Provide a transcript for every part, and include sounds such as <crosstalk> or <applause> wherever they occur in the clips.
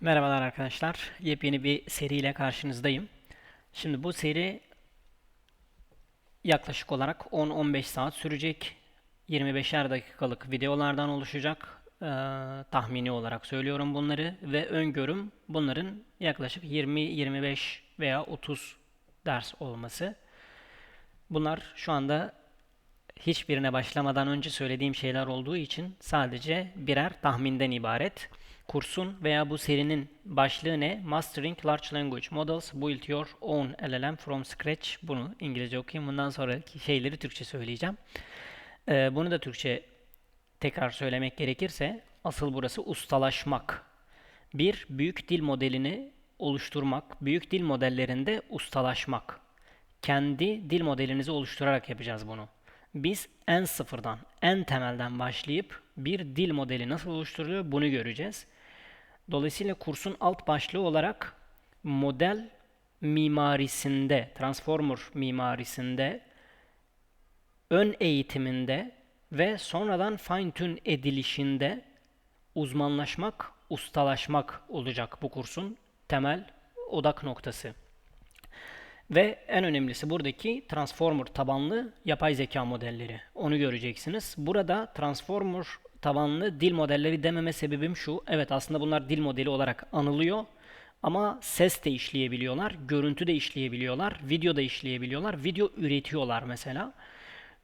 Merhabalar arkadaşlar. Yepyeni bir seriyle karşınızdayım. Şimdi bu seri yaklaşık olarak 10-15 saat sürecek. 25'er dakikalık videolardan oluşacak. Ee, tahmini olarak söylüyorum bunları ve öngörüm bunların yaklaşık 20-25 veya 30 ders olması. Bunlar şu anda hiçbirine başlamadan önce söylediğim şeyler olduğu için sadece birer tahminden ibaret. Kursun veya bu serinin başlığı ne? Mastering Large Language Models Build Your Own LLM from Scratch. Bunu İngilizce okuyayım. Bundan sonraki şeyleri Türkçe söyleyeceğim. Ee, bunu da Türkçe tekrar söylemek gerekirse asıl burası ustalaşmak. Bir, büyük dil modelini oluşturmak, büyük dil modellerinde ustalaşmak. Kendi dil modelinizi oluşturarak yapacağız bunu. Biz en sıfırdan, en temelden başlayıp bir dil modeli nasıl oluşturuluyor bunu göreceğiz. Dolayısıyla kursun alt başlığı olarak model mimarisinde, transformer mimarisinde, ön eğitiminde ve sonradan fine tune edilişinde uzmanlaşmak, ustalaşmak olacak bu kursun temel odak noktası. Ve en önemlisi buradaki Transformer tabanlı yapay zeka modelleri. Onu göreceksiniz. Burada Transformer tabanlı dil modelleri dememe sebebim şu. Evet aslında bunlar dil modeli olarak anılıyor. Ama ses de işleyebiliyorlar, görüntü de işleyebiliyorlar, video da işleyebiliyorlar, video üretiyorlar mesela.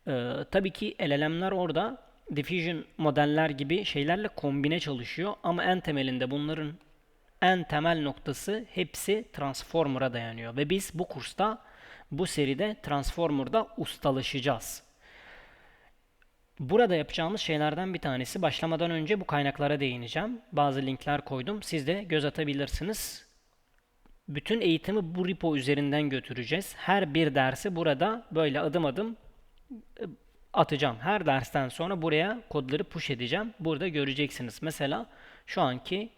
Ee, tabii ki LLM'ler orada diffusion modeller gibi şeylerle kombine çalışıyor ama en temelinde bunların en temel noktası hepsi Transformer'a dayanıyor. Ve biz bu kursta, bu seride Transformer'da ustalaşacağız. Burada yapacağımız şeylerden bir tanesi başlamadan önce bu kaynaklara değineceğim. Bazı linkler koydum. Siz de göz atabilirsiniz. Bütün eğitimi bu repo üzerinden götüreceğiz. Her bir dersi burada böyle adım adım e, atacağım. Her dersten sonra buraya kodları push edeceğim. Burada göreceksiniz. Mesela şu anki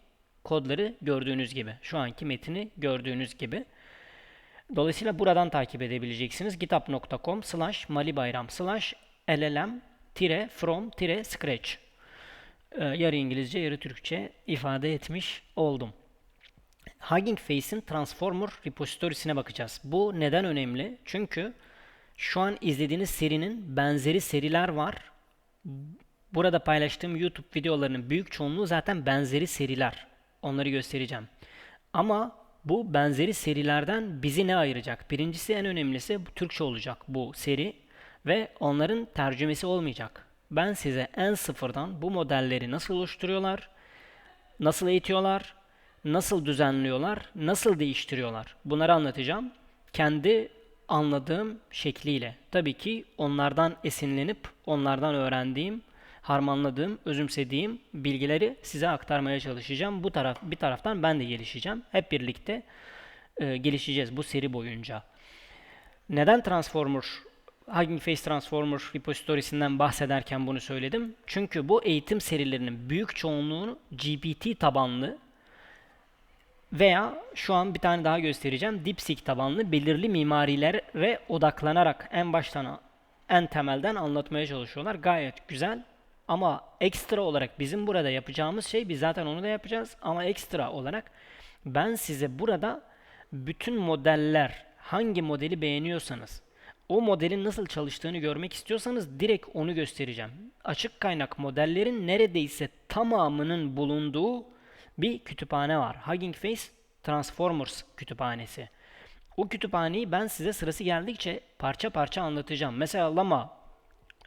kodları gördüğünüz gibi. Şu anki metini gördüğünüz gibi. Dolayısıyla buradan takip edebileceksiniz. github.com slash malibayram slash llm tire from tire scratch. Ee, yarı İngilizce yarı Türkçe ifade etmiş oldum. Hugging Face'in Transformer repository'sine bakacağız. Bu neden önemli? Çünkü şu an izlediğiniz serinin benzeri seriler var. Burada paylaştığım YouTube videolarının büyük çoğunluğu zaten benzeri seriler. Onları göstereceğim. Ama bu benzeri serilerden bizi ne ayıracak? Birincisi en önemlisi bu Türkçe olacak bu seri ve onların tercümesi olmayacak. Ben size en sıfırdan bu modelleri nasıl oluşturuyorlar, nasıl eğitiyorlar, nasıl düzenliyorlar, nasıl değiştiriyorlar bunları anlatacağım. Kendi anladığım şekliyle. Tabii ki onlardan esinlenip onlardan öğrendiğim harmanladığım, özümsediğim bilgileri size aktarmaya çalışacağım. Bu taraf bir taraftan ben de gelişeceğim. Hep birlikte e, gelişeceğiz bu seri boyunca. Neden Transformer Hugging Face Transformer repository'sinden bahsederken bunu söyledim. Çünkü bu eğitim serilerinin büyük çoğunluğunu GPT tabanlı veya şu an bir tane daha göstereceğim. DeepSeek tabanlı belirli mimarilere odaklanarak en baştan en temelden anlatmaya çalışıyorlar. Gayet güzel. Ama ekstra olarak bizim burada yapacağımız şey biz zaten onu da yapacağız ama ekstra olarak ben size burada bütün modeller hangi modeli beğeniyorsanız o modelin nasıl çalıştığını görmek istiyorsanız direkt onu göstereceğim. Açık kaynak modellerin neredeyse tamamının bulunduğu bir kütüphane var. Hugging Face Transformers kütüphanesi. O kütüphaneyi ben size sırası geldikçe parça parça anlatacağım. Mesela Lama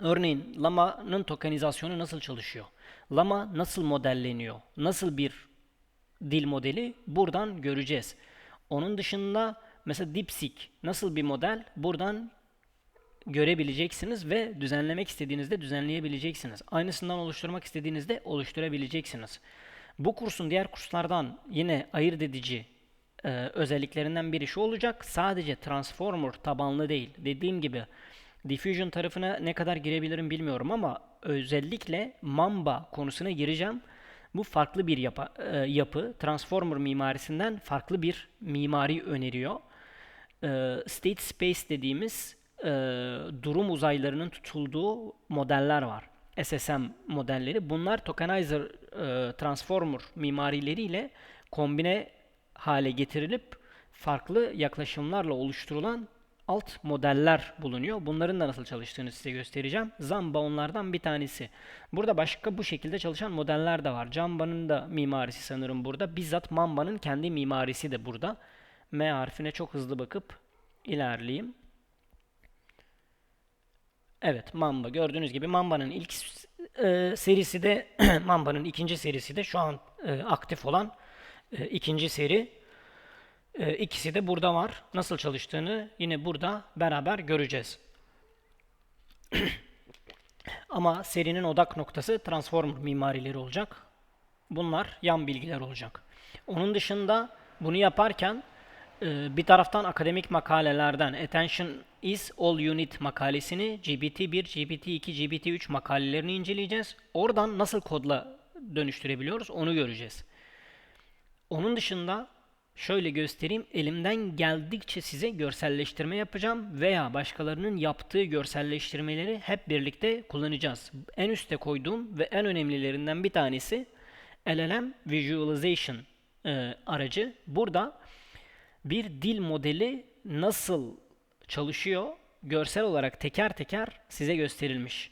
Örneğin Lama'nın tokenizasyonu nasıl çalışıyor? Lama nasıl modelleniyor? Nasıl bir dil modeli? Buradan göreceğiz. Onun dışında mesela DeepSeek nasıl bir model? Buradan görebileceksiniz ve düzenlemek istediğinizde düzenleyebileceksiniz. Aynısından oluşturmak istediğinizde oluşturabileceksiniz. Bu kursun diğer kurslardan yine ayırt edici e, özelliklerinden biri şu olacak. Sadece Transformer tabanlı değil. Dediğim gibi Diffusion tarafına ne kadar girebilirim bilmiyorum ama özellikle Mamba konusuna gireceğim. Bu farklı bir yapı, e, yapı. Transformer mimarisinden farklı bir mimari öneriyor. E, state Space dediğimiz e, durum uzaylarının tutulduğu modeller var. SSM modelleri. Bunlar tokenizer e, transformer mimarileriyle kombine hale getirilip farklı yaklaşımlarla oluşturulan alt modeller bulunuyor. Bunların da nasıl çalıştığını size göstereceğim. Zamba onlardan bir tanesi. Burada başka bu şekilde çalışan modeller de var. Jamba'nın da mimarisi sanırım burada. Bizzat Mamba'nın kendi mimarisi de burada. M harfine çok hızlı bakıp ilerleyeyim. Evet Mamba gördüğünüz gibi Mamba'nın ilk e, serisi de <clears throat> Mamba'nın ikinci serisi de şu an e, aktif olan e, ikinci seri. E, ikisi de burada var. Nasıl çalıştığını yine burada beraber göreceğiz. <clears throat> Ama serinin odak noktası Transformer mimarileri olacak. Bunlar yan bilgiler olacak. Onun dışında bunu yaparken e, bir taraftan akademik makalelerden Attention is All Unit makalesini, GPT-1, GPT-2, GPT-3 makalelerini inceleyeceğiz. Oradan nasıl kodla dönüştürebiliyoruz onu göreceğiz. Onun dışında şöyle göstereyim. Elimden geldikçe size görselleştirme yapacağım veya başkalarının yaptığı görselleştirmeleri hep birlikte kullanacağız. En üste koyduğum ve en önemlilerinden bir tanesi LLM Visualization e, aracı. Burada bir dil modeli nasıl çalışıyor görsel olarak teker teker size gösterilmiş.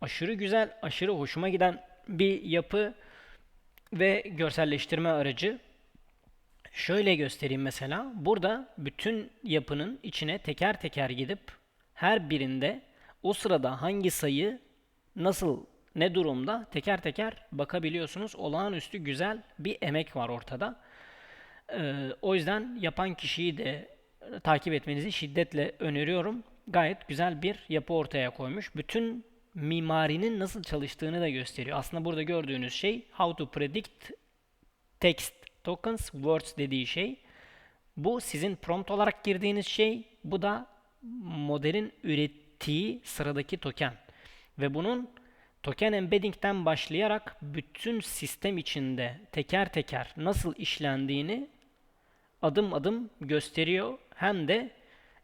Aşırı güzel, aşırı hoşuma giden bir yapı ve görselleştirme aracı. Şöyle göstereyim mesela. Burada bütün yapının içine teker teker gidip her birinde o sırada hangi sayı nasıl ne durumda teker teker bakabiliyorsunuz. Olağanüstü güzel bir emek var ortada. Ee, o yüzden yapan kişiyi de takip etmenizi şiddetle öneriyorum. Gayet güzel bir yapı ortaya koymuş. Bütün mimarinin nasıl çalıştığını da gösteriyor. Aslında burada gördüğünüz şey how to predict text tokens words dediği şey. Bu sizin prompt olarak girdiğiniz şey. Bu da modelin ürettiği sıradaki token. Ve bunun token embedding'den başlayarak bütün sistem içinde teker teker nasıl işlendiğini adım adım gösteriyor. Hem de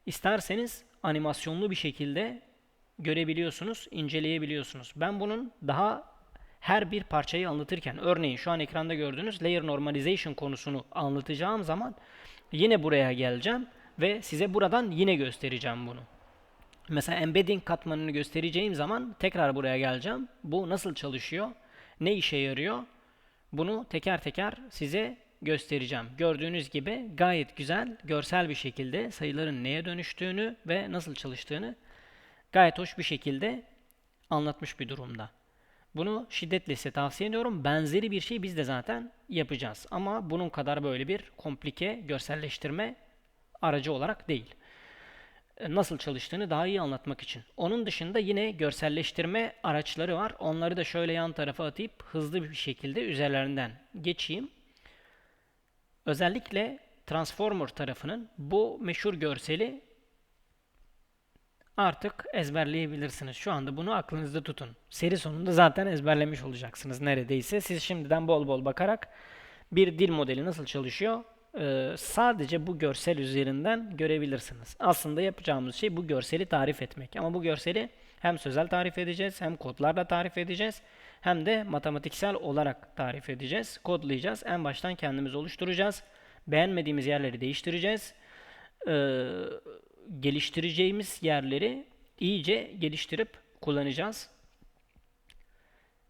isterseniz animasyonlu bir şekilde görebiliyorsunuz, inceleyebiliyorsunuz. Ben bunun daha her bir parçayı anlatırken, örneğin şu an ekranda gördüğünüz layer normalization konusunu anlatacağım zaman yine buraya geleceğim ve size buradan yine göstereceğim bunu. Mesela embedding katmanını göstereceğim zaman tekrar buraya geleceğim. Bu nasıl çalışıyor? Ne işe yarıyor? Bunu teker teker size göstereceğim. Gördüğünüz gibi gayet güzel, görsel bir şekilde sayıların neye dönüştüğünü ve nasıl çalıştığını gayet hoş bir şekilde anlatmış bir durumda. Bunu şiddetle size tavsiye ediyorum. Benzeri bir şey biz de zaten yapacağız. Ama bunun kadar böyle bir komplike görselleştirme aracı olarak değil. E, nasıl çalıştığını daha iyi anlatmak için. Onun dışında yine görselleştirme araçları var. Onları da şöyle yan tarafa atayıp hızlı bir şekilde üzerlerinden geçeyim. Özellikle Transformer tarafının bu meşhur görseli artık ezberleyebilirsiniz. Şu anda bunu aklınızda tutun. Seri sonunda zaten ezberlemiş olacaksınız neredeyse. Siz şimdiden bol bol bakarak bir dil modeli nasıl çalışıyor e, sadece bu görsel üzerinden görebilirsiniz. Aslında yapacağımız şey bu görseli tarif etmek. Ama bu görseli hem sözel tarif edeceğiz, hem kodlarla tarif edeceğiz, hem de matematiksel olarak tarif edeceğiz. Kodlayacağız. En baştan kendimiz oluşturacağız. Beğenmediğimiz yerleri değiştireceğiz. Ee, geliştireceğimiz yerleri iyice geliştirip kullanacağız.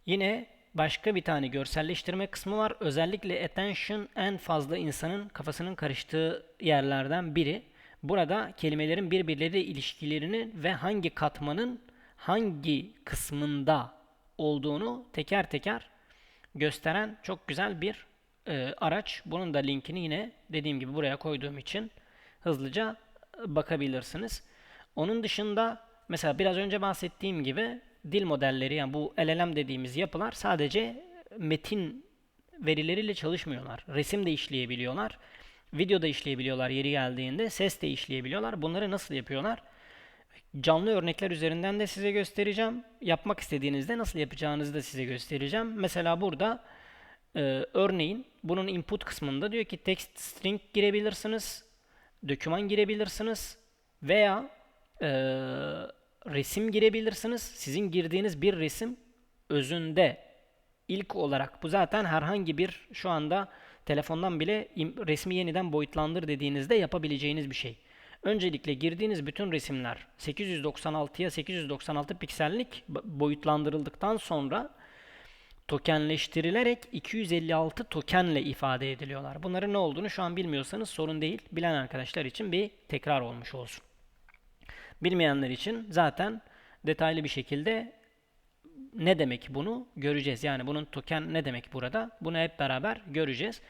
Yine başka bir tane görselleştirme kısmı var. Özellikle attention en fazla insanın kafasının karıştığı yerlerden biri. Burada kelimelerin birbirleriyle ilişkilerini ve hangi katmanın hangi kısmında olduğunu teker teker gösteren çok güzel bir e, araç. Bunun da linkini yine dediğim gibi buraya koyduğum için hızlıca bakabilirsiniz. Onun dışında mesela biraz önce bahsettiğim gibi dil modelleri yani bu LLM dediğimiz yapılar sadece metin verileriyle çalışmıyorlar. Resim de işleyebiliyorlar. Video da işleyebiliyorlar yeri geldiğinde. Ses de işleyebiliyorlar. Bunları nasıl yapıyorlar? Canlı örnekler üzerinden de size göstereceğim. Yapmak istediğinizde nasıl yapacağınızı da size göstereceğim. Mesela burada e, örneğin bunun input kısmında diyor ki text string girebilirsiniz. Döküman girebilirsiniz. Veya e, resim girebilirsiniz. Sizin girdiğiniz bir resim özünde ilk olarak bu zaten herhangi bir şu anda telefondan bile resmi yeniden boyutlandır dediğinizde yapabileceğiniz bir şey. Öncelikle girdiğiniz bütün resimler 896'ya 896 piksellik boyutlandırıldıktan sonra tokenleştirilerek 256 tokenle ifade ediliyorlar. Bunların ne olduğunu şu an bilmiyorsanız sorun değil. Bilen arkadaşlar için bir tekrar olmuş olsun. Bilmeyenler için zaten detaylı bir şekilde ne demek bunu göreceğiz. Yani bunun token ne demek burada? Bunu hep beraber göreceğiz.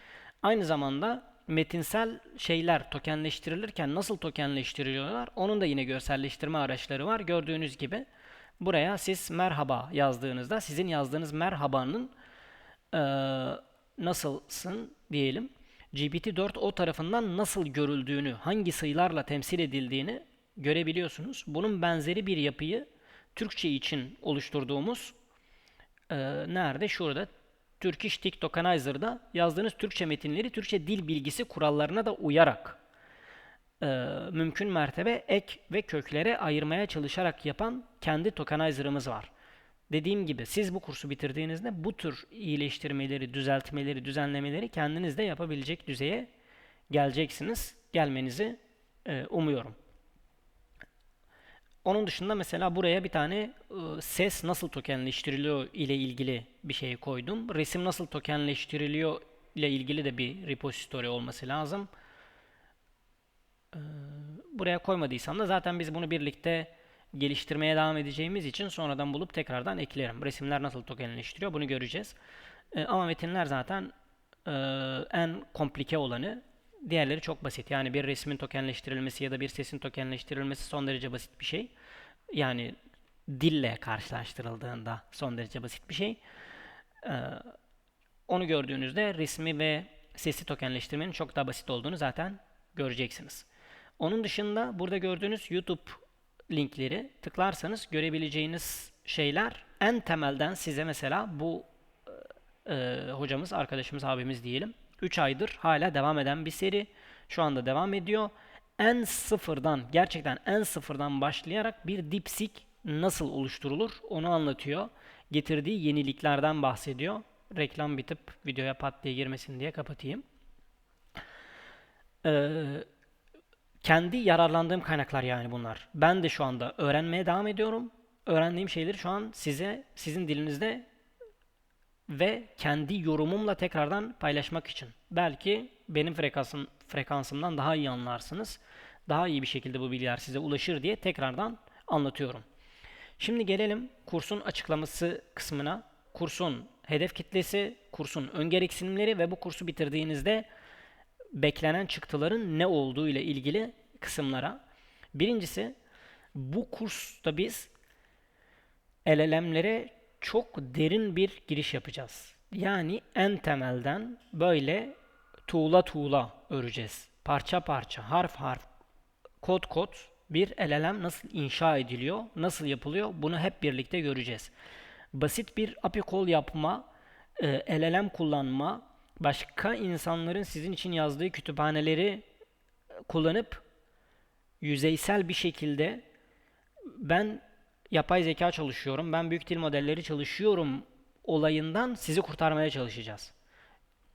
Aynı zamanda metinsel şeyler tokenleştirilirken nasıl tokenleştiriliyorlar? Onun da yine görselleştirme araçları var. Gördüğünüz gibi buraya siz merhaba yazdığınızda sizin yazdığınız merhabanın eee, nasılsın diyelim GPT-4 o tarafından nasıl görüldüğünü, hangi sayılarla temsil edildiğini görebiliyorsunuz. Bunun benzeri bir yapıyı Türkçe için oluşturduğumuz eee, nerede? Şurada Turkish TikTokanizer'da yazdığınız Türkçe metinleri Türkçe dil bilgisi kurallarına da uyarak eee, mümkün mertebe ek ve köklere ayırmaya çalışarak yapan kendi tokenizer'ımız var. Dediğim gibi siz bu kursu bitirdiğinizde bu tür iyileştirmeleri, düzeltmeleri, düzenlemeleri kendiniz de yapabilecek düzeye geleceksiniz. Gelmenizi e, umuyorum. Onun dışında mesela buraya bir tane ses nasıl tokenleştiriliyor ile ilgili bir şey koydum. Resim nasıl tokenleştiriliyor ile ilgili de bir repository olması lazım. Buraya koymadıysam da zaten biz bunu birlikte geliştirmeye devam edeceğimiz için sonradan bulup tekrardan eklerim. Resimler nasıl tokenleştiriyor bunu göreceğiz. Ama metinler zaten en komplike olanı. Diğerleri çok basit. Yani bir resmin tokenleştirilmesi ya da bir sesin tokenleştirilmesi son derece basit bir şey. Yani dille karşılaştırıldığında son derece basit bir şey. E, onu gördüğünüzde resmi ve sesi tokenleştirmenin çok daha basit olduğunu zaten göreceksiniz. Onun dışında burada gördüğünüz YouTube linkleri tıklarsanız görebileceğiniz şeyler en temelden size mesela bu e, hocamız, arkadaşımız, abimiz diyelim. 3 aydır hala devam eden bir seri. Şu anda devam ediyor. En sıfırdan, gerçekten en sıfırdan başlayarak bir DeepSeek nasıl oluşturulur onu anlatıyor. Getirdiği yeniliklerden bahsediyor. Reklam bitip videoya pat diye girmesin diye kapatayım. Ee, kendi yararlandığım kaynaklar yani bunlar. Ben de şu anda öğrenmeye devam ediyorum. Öğrendiğim şeyleri şu an size, sizin dilinizde ve kendi yorumumla tekrardan paylaşmak için. Belki benim frekansım, frekansımdan daha iyi anlarsınız. Daha iyi bir şekilde bu bilgiler size ulaşır diye tekrardan anlatıyorum. Şimdi gelelim kursun açıklaması kısmına. Kursun hedef kitlesi, kursun ön gereksinimleri ve bu kursu bitirdiğinizde beklenen çıktıların ne olduğu ile ilgili kısımlara. Birincisi bu kursta biz LLM'lere çok derin bir giriş yapacağız. Yani en temelden böyle tuğla tuğla öreceğiz. Parça parça, harf harf, kod kod bir LLM nasıl inşa ediliyor, nasıl yapılıyor bunu hep birlikte göreceğiz. Basit bir API call yapma, e, LLM kullanma, başka insanların sizin için yazdığı kütüphaneleri kullanıp yüzeysel bir şekilde ben yapay zeka çalışıyorum, ben büyük dil modelleri çalışıyorum olayından sizi kurtarmaya çalışacağız.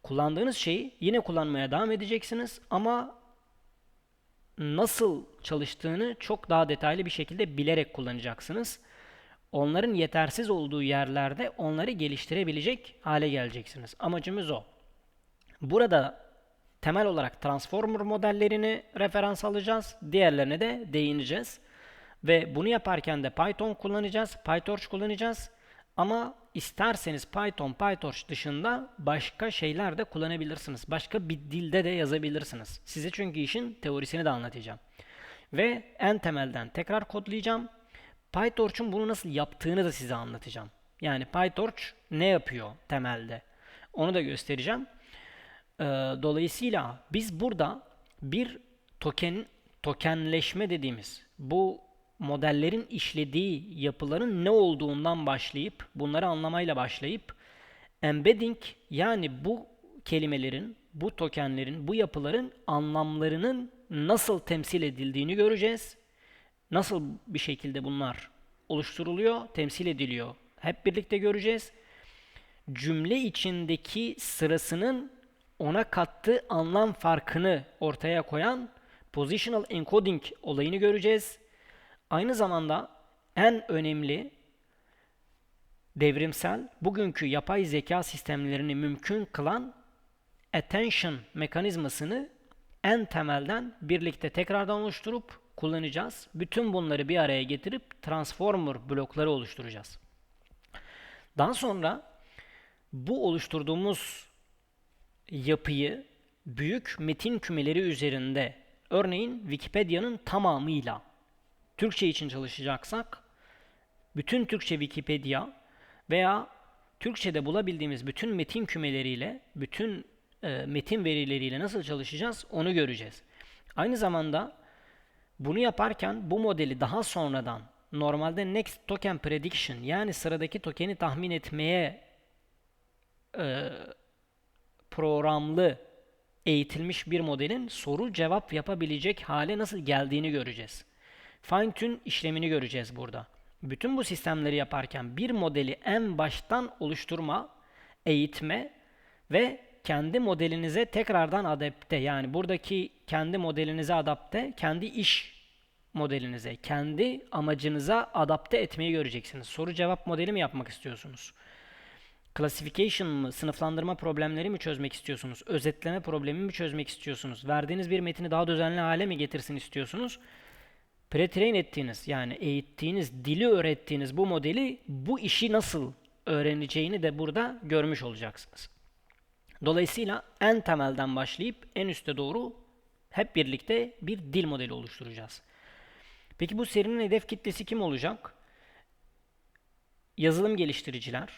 Kullandığınız şeyi yine kullanmaya devam edeceksiniz ama nasıl çalıştığını çok daha detaylı bir şekilde bilerek kullanacaksınız. Onların yetersiz olduğu yerlerde onları geliştirebilecek hale geleceksiniz. Amacımız o. Burada temel olarak Transformer modellerini referans alacağız. Diğerlerine de değineceğiz. Ve bunu yaparken de Python kullanacağız, PyTorch kullanacağız. Ama isterseniz Python, PyTorch dışında başka şeyler de kullanabilirsiniz. Başka bir dilde de yazabilirsiniz. Size çünkü işin teorisini de anlatacağım. Ve en temelden tekrar kodlayacağım. PyTorch'un bunu nasıl yaptığını da size anlatacağım. Yani PyTorch ne yapıyor temelde? Onu da göstereceğim. Ee, dolayısıyla biz burada bir token tokenleşme dediğimiz bu modellerin işlediği yapıların ne olduğundan başlayıp bunları anlamayla başlayıp embedding yani bu kelimelerin, bu tokenlerin, bu yapıların anlamlarının nasıl temsil edildiğini göreceğiz. Nasıl bir şekilde bunlar oluşturuluyor, temsil ediliyor hep birlikte göreceğiz. Cümle içindeki sırasının ona kattığı anlam farkını ortaya koyan positional encoding olayını göreceğiz. Aynı zamanda en önemli devrimsel bugünkü yapay zeka sistemlerini mümkün kılan attention mekanizmasını en temelden birlikte tekrardan oluşturup kullanacağız. Bütün bunları bir araya getirip transformer blokları oluşturacağız. Daha sonra bu oluşturduğumuz yapıyı büyük metin kümeleri üzerinde örneğin Wikipedia'nın tamamıyla Türkçe için çalışacaksak bütün Türkçe Wikipedia veya Türkçe'de bulabildiğimiz bütün metin kümeleriyle, bütün e, metin verileriyle nasıl çalışacağız onu göreceğiz. Aynı zamanda bunu yaparken bu modeli daha sonradan normalde Next Token Prediction yani sıradaki tokeni tahmin etmeye e, programlı eğitilmiş bir modelin soru cevap yapabilecek hale nasıl geldiğini göreceğiz. Fine tune işlemini göreceğiz burada. Bütün bu sistemleri yaparken bir modeli en baştan oluşturma, eğitme ve kendi modelinize tekrardan adapte yani buradaki kendi modelinize adapte, kendi iş modelinize, kendi amacınıza adapte etmeyi göreceksiniz. Soru cevap modeli mi yapmak istiyorsunuz? Classification mı, sınıflandırma problemleri mi çözmek istiyorsunuz? Özetleme problemi mi çözmek istiyorsunuz? Verdiğiniz bir metni daha düzenli hale mi getirsin istiyorsunuz? Pre-train ettiğiniz yani eğittiğiniz, dili öğrettiğiniz bu modeli bu işi nasıl öğreneceğini de burada görmüş olacaksınız. Dolayısıyla en temelden başlayıp en üste doğru hep birlikte bir dil modeli oluşturacağız. Peki bu serinin hedef kitlesi kim olacak? Yazılım geliştiriciler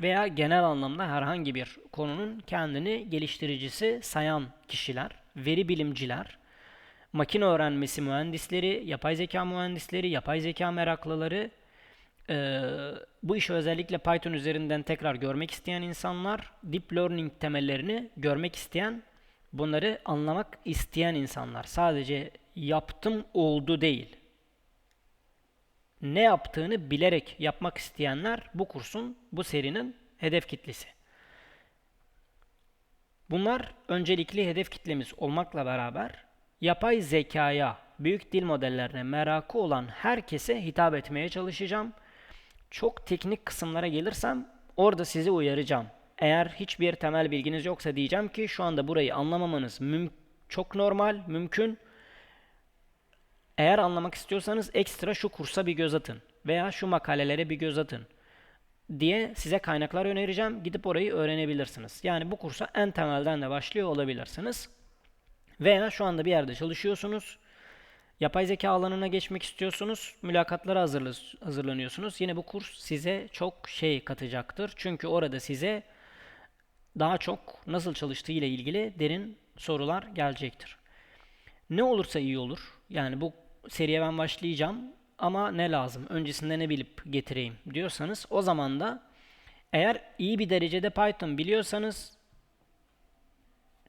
veya genel anlamda herhangi bir konunun kendini geliştiricisi sayan kişiler, veri bilimciler, makine öğrenmesi mühendisleri, yapay zeka mühendisleri, yapay zeka meraklıları, e, bu işi özellikle Python üzerinden tekrar görmek isteyen insanlar, deep learning temellerini görmek isteyen, bunları anlamak isteyen insanlar. Sadece yaptım oldu değil. Ne yaptığını bilerek yapmak isteyenler bu kursun, bu serinin hedef kitlesi. Bunlar öncelikli hedef kitlemiz olmakla beraber yapay zekaya, büyük dil modellerine merakı olan herkese hitap etmeye çalışacağım. Çok teknik kısımlara gelirsem orada sizi uyaracağım. Eğer hiçbir temel bilginiz yoksa diyeceğim ki şu anda burayı anlamamanız çok normal, mümkün. Eğer anlamak istiyorsanız ekstra şu kursa bir göz atın veya şu makalelere bir göz atın diye size kaynaklar önereceğim. Gidip orayı öğrenebilirsiniz. Yani bu kursa en temelden de başlıyor olabilirsiniz. Veya şu anda bir yerde çalışıyorsunuz. Yapay zeka alanına geçmek istiyorsunuz. Mülakatlara hazırlanıyorsunuz. Yine bu kurs size çok şey katacaktır. Çünkü orada size daha çok nasıl çalıştığı ile ilgili derin sorular gelecektir. Ne olursa iyi olur. Yani bu seriye ben başlayacağım ama ne lazım? Öncesinde ne bilip getireyim diyorsanız o zaman da eğer iyi bir derecede Python biliyorsanız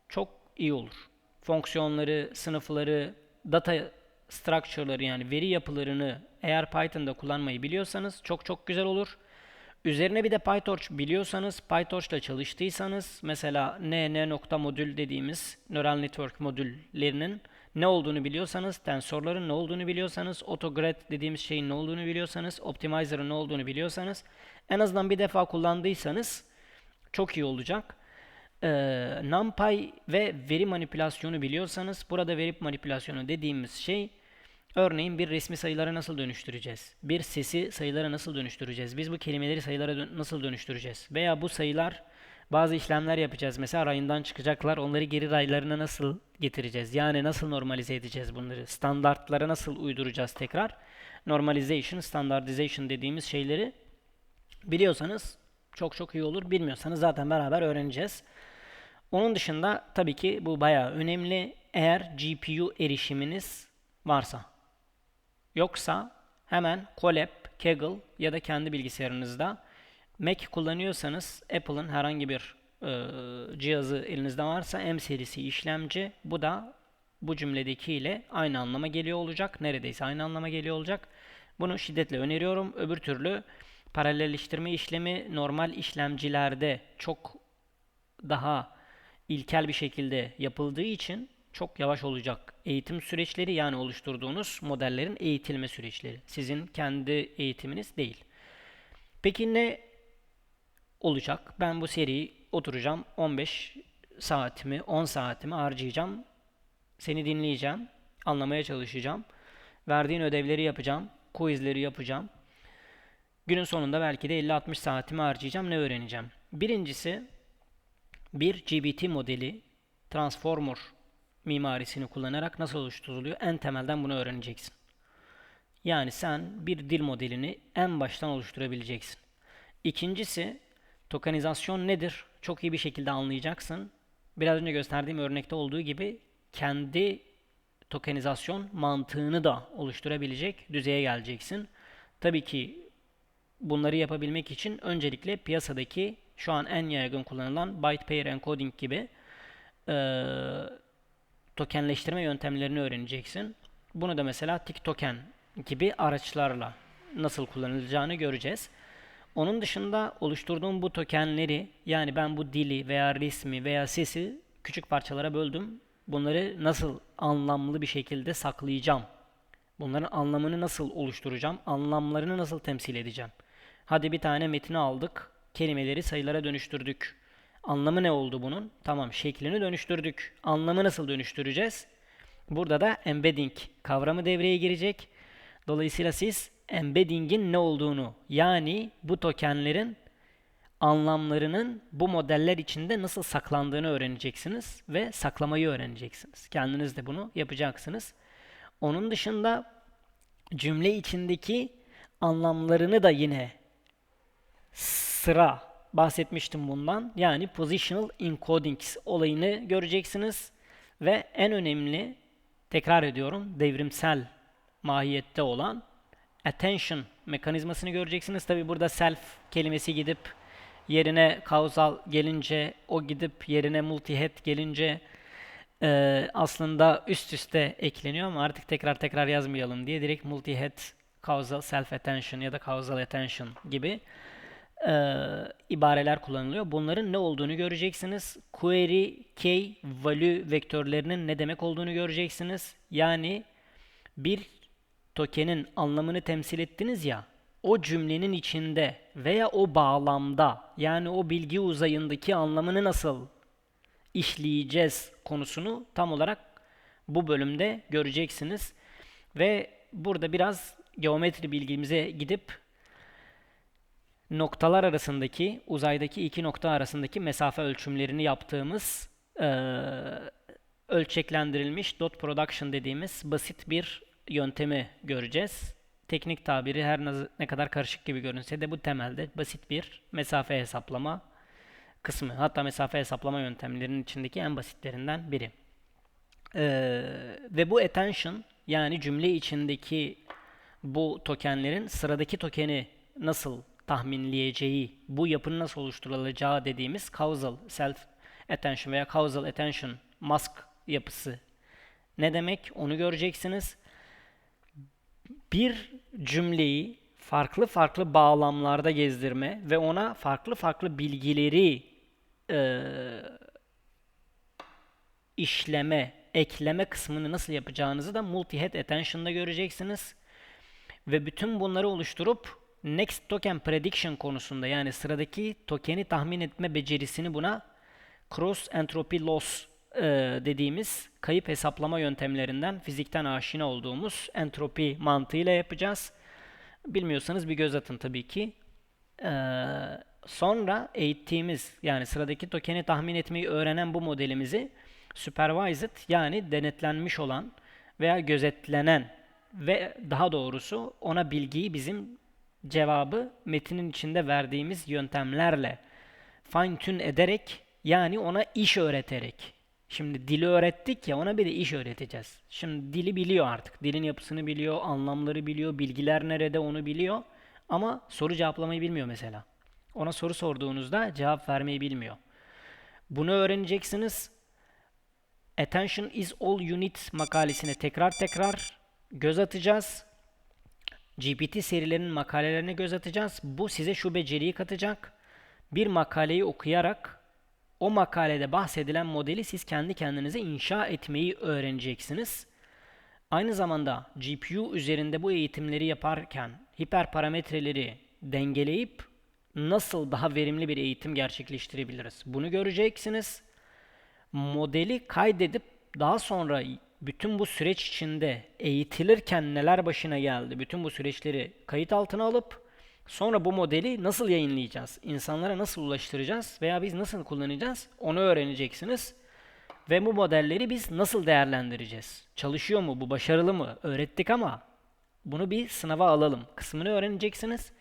çok iyi olur fonksiyonları, sınıfları, data structure'ları yani veri yapılarını eğer Python'da kullanmayı biliyorsanız çok çok güzel olur. Üzerine bir de PyTorch biliyorsanız, PyTorch ile çalıştıysanız mesela ne nokta modül dediğimiz neural network modüllerinin ne olduğunu biliyorsanız, tensorların ne olduğunu biliyorsanız, autograd dediğimiz şeyin ne olduğunu biliyorsanız, optimizer'ın ne olduğunu biliyorsanız en azından bir defa kullandıysanız çok iyi olacak e, NumPy ve veri manipülasyonu biliyorsanız burada veri manipülasyonu dediğimiz şey örneğin bir resmi sayılara nasıl dönüştüreceğiz? Bir sesi sayılara nasıl dönüştüreceğiz? Biz bu kelimeleri sayılara dön nasıl dönüştüreceğiz? Veya bu sayılar bazı işlemler yapacağız. Mesela rayından çıkacaklar. Onları geri raylarına nasıl getireceğiz? Yani nasıl normalize edeceğiz bunları? Standartlara nasıl uyduracağız tekrar? Normalization, standardization dediğimiz şeyleri biliyorsanız çok çok iyi olur. Bilmiyorsanız zaten beraber öğreneceğiz. Onun dışında tabii ki bu bayağı önemli eğer GPU erişiminiz varsa. Yoksa hemen Colab, Kaggle ya da kendi bilgisayarınızda Mac kullanıyorsanız Apple'ın herhangi bir e, cihazı elinizde varsa M serisi işlemci bu da bu cümledeki ile aynı anlama geliyor olacak. Neredeyse aynı anlama geliyor olacak. Bunu şiddetle öneriyorum. Öbür türlü Paralelleştirme işlemi normal işlemcilerde çok daha ilkel bir şekilde yapıldığı için çok yavaş olacak. Eğitim süreçleri yani oluşturduğunuz modellerin eğitilme süreçleri. Sizin kendi eğitiminiz değil. Peki ne olacak? Ben bu seriyi oturacağım 15 saatimi, 10 saatimi harcayacağım. Seni dinleyeceğim, anlamaya çalışacağım. Verdiğin ödevleri yapacağım, quizleri yapacağım. Günün sonunda belki de 50-60 saatimi harcayacağım. Ne öğreneceğim? Birincisi bir GBT modeli Transformer mimarisini kullanarak nasıl oluşturuluyor? En temelden bunu öğreneceksin. Yani sen bir dil modelini en baştan oluşturabileceksin. İkincisi tokenizasyon nedir? Çok iyi bir şekilde anlayacaksın. Biraz önce gösterdiğim örnekte olduğu gibi kendi tokenizasyon mantığını da oluşturabilecek düzeye geleceksin. Tabii ki bunları yapabilmek için öncelikle piyasadaki şu an en yaygın kullanılan byte pair encoding gibi e, tokenleştirme yöntemlerini öğreneceksin. Bunu da mesela tick token gibi araçlarla nasıl kullanılacağını göreceğiz. Onun dışında oluşturduğum bu tokenleri yani ben bu dili veya resmi veya sesi küçük parçalara böldüm. Bunları nasıl anlamlı bir şekilde saklayacağım? Bunların anlamını nasıl oluşturacağım? Anlamlarını nasıl temsil edeceğim? Hadi bir tane metni aldık. Kelimeleri sayılara dönüştürdük. Anlamı ne oldu bunun? Tamam şeklini dönüştürdük. Anlamı nasıl dönüştüreceğiz? Burada da embedding kavramı devreye girecek. Dolayısıyla siz embedding'in ne olduğunu yani bu tokenlerin anlamlarının bu modeller içinde nasıl saklandığını öğreneceksiniz ve saklamayı öğreneceksiniz. Kendiniz de bunu yapacaksınız. Onun dışında cümle içindeki anlamlarını da yine sıra bahsetmiştim bundan. Yani positional encoding olayını göreceksiniz ve en önemli tekrar ediyorum devrimsel mahiyette olan attention mekanizmasını göreceksiniz. Tabi burada self kelimesi gidip yerine causal gelince o gidip yerine multi-head gelince e, aslında üst üste ekleniyor ama artık tekrar tekrar yazmayalım diye direkt multi-head causal self attention ya da causal attention gibi e, ibareler kullanılıyor. Bunların ne olduğunu göreceksiniz. Query key value vektörlerinin ne demek olduğunu göreceksiniz. Yani bir tokenin anlamını temsil ettiniz ya o cümlenin içinde veya o bağlamda yani o bilgi uzayındaki anlamını nasıl işleyeceğiz konusunu tam olarak bu bölümde göreceksiniz. Ve burada biraz geometri bilgimize gidip noktalar arasındaki, uzaydaki iki nokta arasındaki mesafe ölçümlerini yaptığımız e, ölçeklendirilmiş dot production dediğimiz basit bir yöntemi göreceğiz. Teknik tabiri her ne kadar karışık gibi görünse de bu temelde basit bir mesafe hesaplama kısmı. Hatta mesafe hesaplama yöntemlerinin içindeki en basitlerinden biri. Ee, ve bu attention yani cümle içindeki bu tokenlerin sıradaki tokeni nasıl tahminleyeceği, bu yapının nasıl oluşturulacağı dediğimiz causal self attention veya causal attention mask yapısı ne demek onu göreceksiniz. Bir cümleyi farklı farklı bağlamlarda gezdirme ve ona farklı farklı bilgileri e, işleme, ekleme kısmını nasıl yapacağınızı da multi-head attention'da göreceksiniz. Ve bütün bunları oluşturup next token prediction konusunda yani sıradaki tokeni tahmin etme becerisini buna cross entropy loss e, dediğimiz kayıp hesaplama yöntemlerinden fizikten aşina olduğumuz entropi mantığıyla yapacağız. Bilmiyorsanız bir göz atın tabii ki. Ee, sonra eğittiğimiz yani sıradaki tokeni tahmin etmeyi öğrenen bu modelimizi supervised yani denetlenmiş olan veya gözetlenen ve daha doğrusu ona bilgiyi bizim cevabı metinin içinde verdiğimiz yöntemlerle fine tune ederek yani ona iş öğreterek. Şimdi dili öğrettik ya ona bir de iş öğreteceğiz. Şimdi dili biliyor artık. Dilin yapısını biliyor, anlamları biliyor, bilgiler nerede onu biliyor. Ama soru cevaplamayı bilmiyor mesela. Ona soru sorduğunuzda cevap vermeyi bilmiyor. Bunu öğreneceksiniz. Attention is all unit makalesine tekrar tekrar göz atacağız. GPT serilerinin makalelerine göz atacağız. Bu size şu beceriyi katacak. Bir makaleyi okuyarak o makalede bahsedilen modeli siz kendi kendinize inşa etmeyi öğreneceksiniz. Aynı zamanda GPU üzerinde bu eğitimleri yaparken hiperparametreleri dengeleyip nasıl daha verimli bir eğitim gerçekleştirebiliriz? Bunu göreceksiniz. Modeli kaydedip daha sonra bütün bu süreç içinde eğitilirken neler başına geldi, bütün bu süreçleri kayıt altına alıp sonra bu modeli nasıl yayınlayacağız, insanlara nasıl ulaştıracağız veya biz nasıl kullanacağız onu öğreneceksiniz. Ve bu modelleri biz nasıl değerlendireceğiz? Çalışıyor mu? Bu başarılı mı? Öğrettik ama bunu bir sınava alalım kısmını öğreneceksiniz.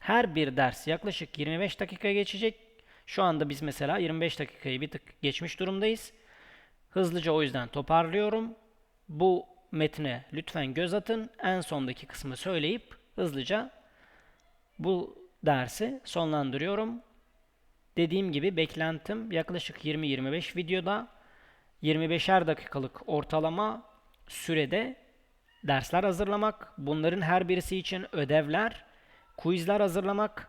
Her bir ders yaklaşık 25 dakika geçecek. Şu anda biz mesela 25 dakikayı bir tık geçmiş durumdayız. Hızlıca o yüzden toparlıyorum. Bu metne lütfen göz atın. En sondaki kısmı söyleyip hızlıca bu dersi sonlandırıyorum. Dediğim gibi beklentim yaklaşık 20-25 videoda 25'er dakikalık ortalama sürede dersler hazırlamak, bunların her birisi için ödevler, quizler hazırlamak.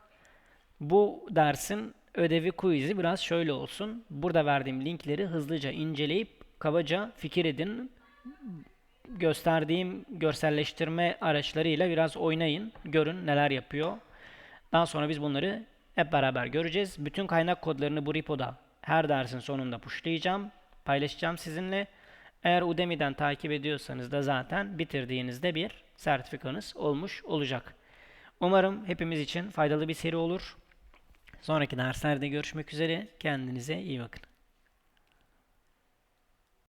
Bu dersin ödevi quiz'i biraz şöyle olsun. Burada verdiğim linkleri hızlıca inceleyip kabaca fikir edin. Gösterdiğim görselleştirme araçlarıyla biraz oynayın, görün neler yapıyor. Daha sonra biz bunları hep beraber göreceğiz. Bütün kaynak kodlarını bu repoda her dersin sonunda pushlayacağım, paylaşacağım sizinle. Eğer Udemy'den takip ediyorsanız da zaten bitirdiğinizde bir sertifikanız olmuş olacak. Umarım hepimiz için faydalı bir seri olur. Sonraki derslerde görüşmek üzere. Kendinize iyi bakın.